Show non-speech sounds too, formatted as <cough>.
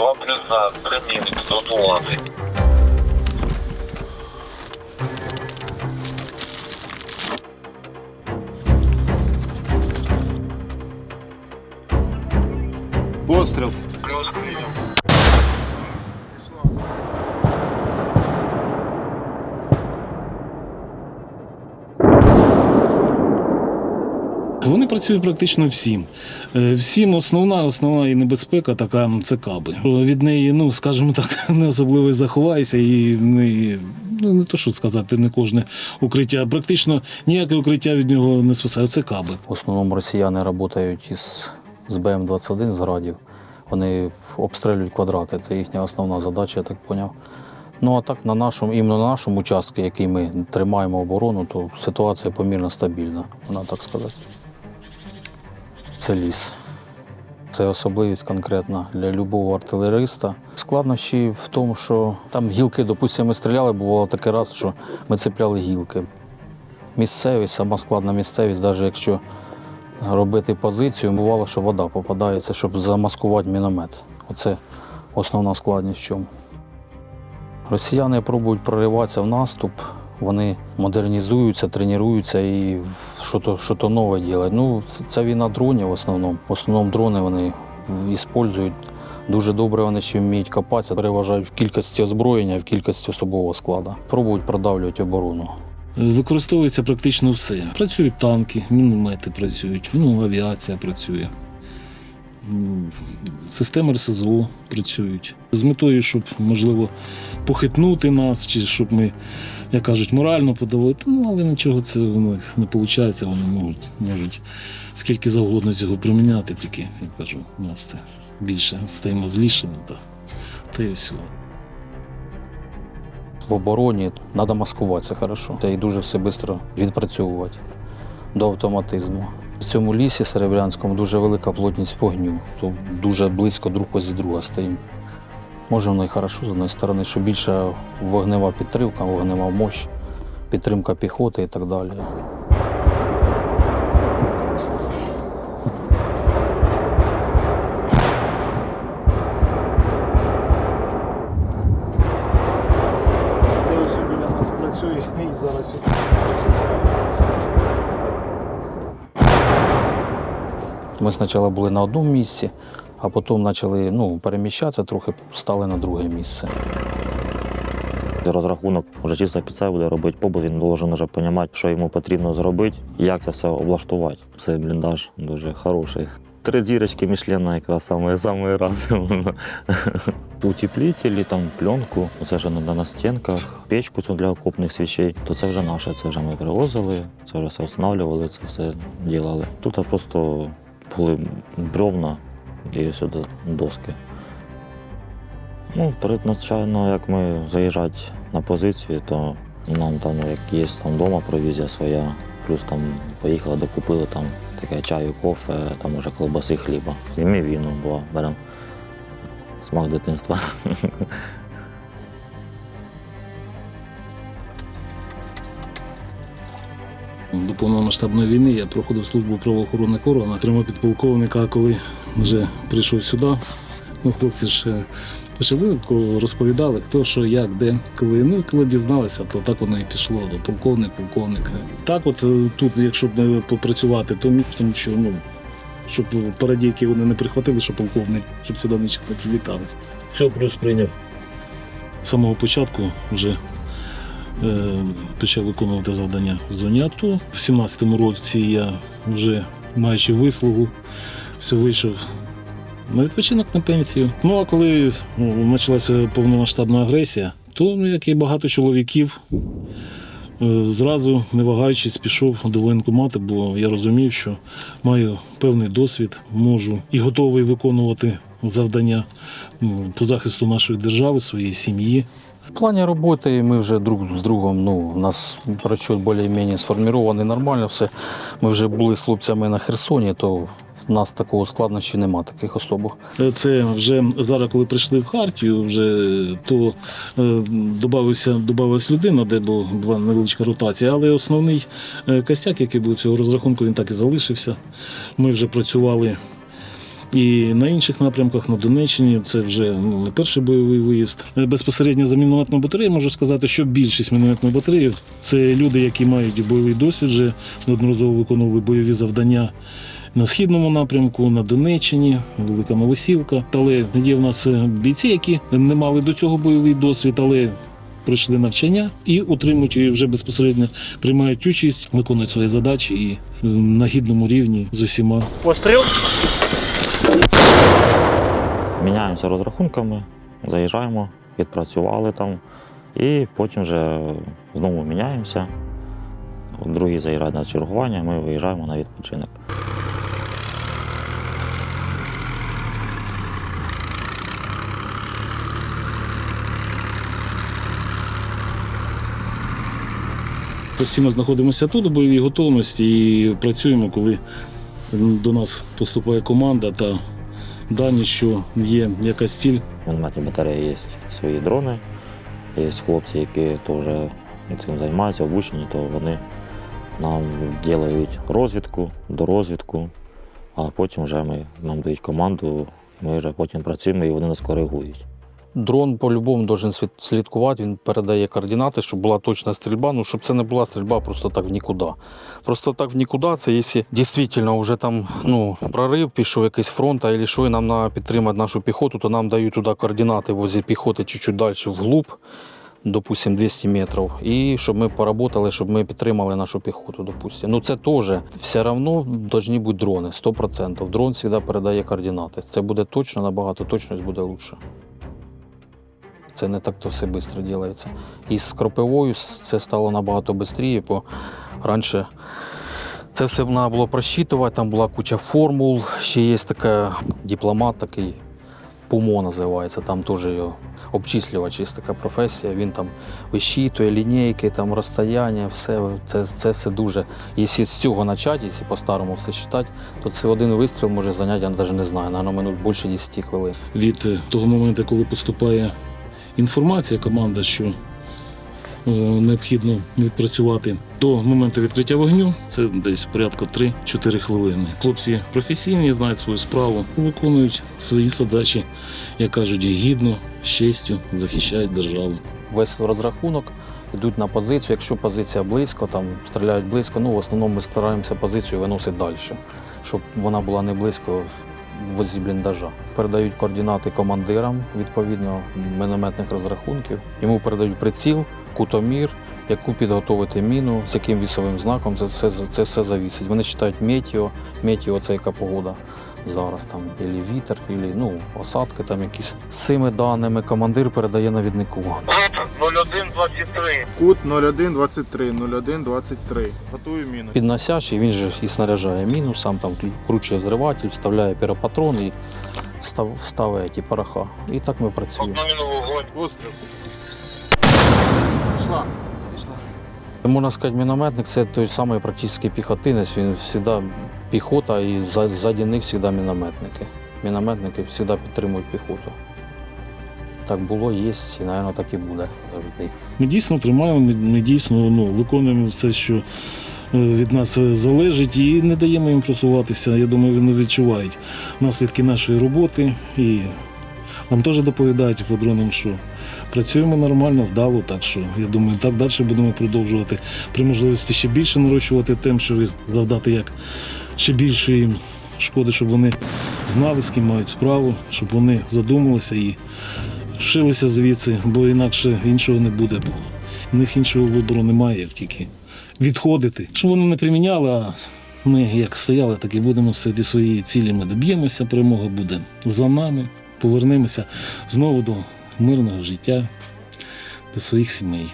2 плюс за 3 мінус до нулати. Вони працюють практично всім. Е, Всім основна, основна і небезпека така це каби. Від неї, ну скажімо так, <laughs> не особливо заховайся, і не, ну, не то що сказати, не кожне укриття. Практично ніяке укриття від нього не спасає. Це каби. В основному росіяни працюють із, з БМ-21 з градів. Вони обстрілюють квадрати. Це їхня основна задача, я так поняв. Ну а так на нашому, іменно на нашому участку, який ми тримаємо оборону, то ситуація помірно стабільна, вона так сказати. Це ліс. Це особливість конкретна для любого артилериста. Складнощі в тому, що там гілки, допустимо, ми стріляли, бувало такий раз, що ми цепляли гілки. Місцевість, сама складна місцевість, навіть якщо робити позицію, бувало, що вода попадається, щоб замаскувати міномет. Оце основна складність в чому. Росіяни пробують прориватися в наступ, вони модернізуються, тренуються і що-то, що-то нове роблять. Ну, це- війна дронів в основному. В основному дрони вони використовують. Дуже добре вони ще вміють копатися, переважають в кількості озброєння, в кількості особового складу. Пробують продавлювати оборону. Використовується практично все. Працюють танки, міномети працюють, ну, авіація працює. Системи РСЗО працюють з метою, щоб, можливо, похитнути нас, чи щоб ми, як кажуть, морально подавити. Ну, але нічого це них не виходить, вони можуть, можуть скільки завгодно цього приміняти, тільки, як кажу, у нас це більше стаємо злішими, та, та і все. в обороні треба маскуватися хорошо. Це і дуже все швидко відпрацьовувати до автоматизму. В цьому лісі серебрянському дуже велика плотність вогню, то дуже близько друг позі друга стоїмо. Може, воно і хорошо з однієї сторони, що більше вогнева підтримка, вогнева мощь, підтримка піхоти і так далі. Ми спочатку були на одному місці, а потім почали ну, переміщатися, трохи стали на друге місце. Розрахунок вже чисто під себе буде робити побут, він должен вже розуміти, що йому потрібно зробити, як це все облаштувати. Цей бліндаж дуже хороший. Три зірочки Мішлена якраз саме, саме раз. <laughs> Утеплителі, там пленку, це вже на, на стінках, печку цю для окопних свічей, то це вже наше, це вже ми привозили, це вже все встановлювали, це все робили. Тут просто були бревна і сюди доски. Ну, передначально, як ми заїжджати на позицію, то нам там, як є там вдома провізія своя, плюс там поїхали, докупили там таке чаю, кофе, там уже колбаси, хліба. І ми віно, бо беремо смак дитинства. <laughs> До повномасштабної війни я проходив службу в правоохоронних органах, отримав підполковника, коли вже прийшов сюди. Ну, хлопці ж е, почали розповідали, хто що, як, де, коли. Ну, коли дізналися, то так воно і пішло. До полковник, полковник. Так, от е, тут, якщо б е, попрацювати, то тому що ну, щоб парадійки вони не прихватили, що полковник, щоб сюди не прилітали. Все, плюс прийняв. З самого початку вже почав виконувати завдання в зоні АТО. В 17-му році я вже маючи вислугу, все вийшов на відпочинок на пенсію. Ну а коли ну, почалася повномасштабна агресія, то ну, як і багато чоловіків. е, Зразу, не вагаючись, пішов до воєнкомату, бо я розумів, що маю певний досвід, можу і готовий виконувати завдання по захисту нашої держави, своєї сім'ї. В плані роботи ми вже друг з другом, ну, у нас прочот більш-менш сформований нормально все. Ми вже були з хлопцями на Херсоні, то в нас такого складнощі нема таких особо. Це вже зараз, коли прийшли в Хартію, вже то е, додався, додавалась людина, де була невеличка ротація, але основний е, костяк, який був цього розрахунку, він так і залишився. Ми вже працювали І на інших напрямках на Донеччині це вже не перший бойовий виїзд. Е, Безпосередньо за мінометну батарею можу сказати, що більшість мінометних батареїв це люди, які мають бойовий досвід, вже неодноразово виконували бойові завдання. На східному напрямку, на Донеччині, Велика Новосілка. Але є в нас е, бійці, які не мали до цього бойовий досвід, але пройшли навчання і отримують і вже безпосередньо приймають участь, виконують свої задачі і на гідному рівні з усіма Постріл. Міняємося розрахунками, заїжджаємо, відпрацювали там, і потім вже знову міняємося. Другий заїжджає на чергування, ми виїжджаємо на відпочинок. Постійно знаходимося тут у бойовій готовності і працюємо, коли до нас поступає команда та дані, що є якась ціль. В мінометній батареї є свої дрони, є хлопці, які теж цим займаються, обучені, то вони нам роблять розвідку, дорозвідку, а потім вже ми, нам дають команду, ми вже потім працюємо і вони нас коригують. Дрон по-любому должен слідкувати, він передає координати, щоб була точна стрільба, ну щоб це не була стрільба просто так в нікуди. Просто так в нікуди, це якщо дійсно вже там ну, прорив, пішов якийсь фронт, а що, нам треба підтримати нашу піхоту, то нам дають туди координати возле піхоти чуть-чуть далі вглуб, допустим, 200 метрів, і щоб ми поработали, щоб ми підтримали нашу піхоту, допустим. Ну це теж все одно повинні бути дрони, 100%. Дрон завжди передає координати. Це буде точно, набагато точність буде краще. Це не так то все швидко робиться. І з кропивою це стало набагато швидше, бо раніше це все треба було просчитувати, там була куча формул. Ще є така дипломат, такий ПУМО називається, там теж його обчислювач є така професія. Він там вищитує лінійки, там розстояння, все це, це все дуже. Якщо з цього почати, якщо по-старому все читати, то це один вистріл може зайняти, я навіть не знаю, на минут більше 10 хвилин. від того моменту, коли поступає інформація, команда, що е, необхідно відпрацювати до моменту відкриття вогню, це десь порядку 3-4 хвилини. Хлопці професійні, знають свою справу, виконують свої задачі, як кажуть, гідно, з честю захищають державу. весь розрахунок, йдуть на позицію. Якщо позиція близько, там стріляють близько, ну в основному ми стараємося позицію виносити далі, щоб вона була не близько возле бліндажа. Передають координати командирам відповідно мінометних розрахунків. Йому передають приціл, кутомір, яку підготовити міну, з яким вісовим знаком. Це все, це все завісить. Вони читають метео, метео це яка погода. Зараз там ілі вітер, ілі ну, осадки там якісь. З цими даними командир передає навіднику. 0123. Кут 0123, 0123. Готую міну. Підносящий, він же і снаряджає міну, сам там вкручує взриватель, вставляє піропатрон і став, ставить ті пороха. І так ми працюємо. Одну міну вогонь. Постріл. Пішла. Можна сказати, мінометник це той самий практично піхотинець, він завжди піхота і за- ззаді них завжди мінометники. Мінометники завжди підтримують піхоту. Так було, є і, мабуть, так і буде завжди. Ми дійсно тримаємо, ми, дійсно ну, виконуємо все, що е, від нас залежить, і не даємо їм просуватися. Я думаю, вони відчувають наслідки нашої роботи. І нам теж доповідають по дронам, що працюємо нормально, вдало. Так що я думаю, так далі будемо продовжувати. При можливості ще більше нарощувати тим, що завдати як ще більше їм шкоди, щоб вони знали, з ким мають справу, щоб вони задумалися і вшилися звідси, бо інакше іншого не буде. Бо в них іншого вибору немає, як тільки відходити. Щоб вони не приміняли, а ми як стояли, так і будемо серед своєї цілі. Ми доб'ємося, перемога буде за нами. Повернемося знову до мирного життя, до своїх сімей.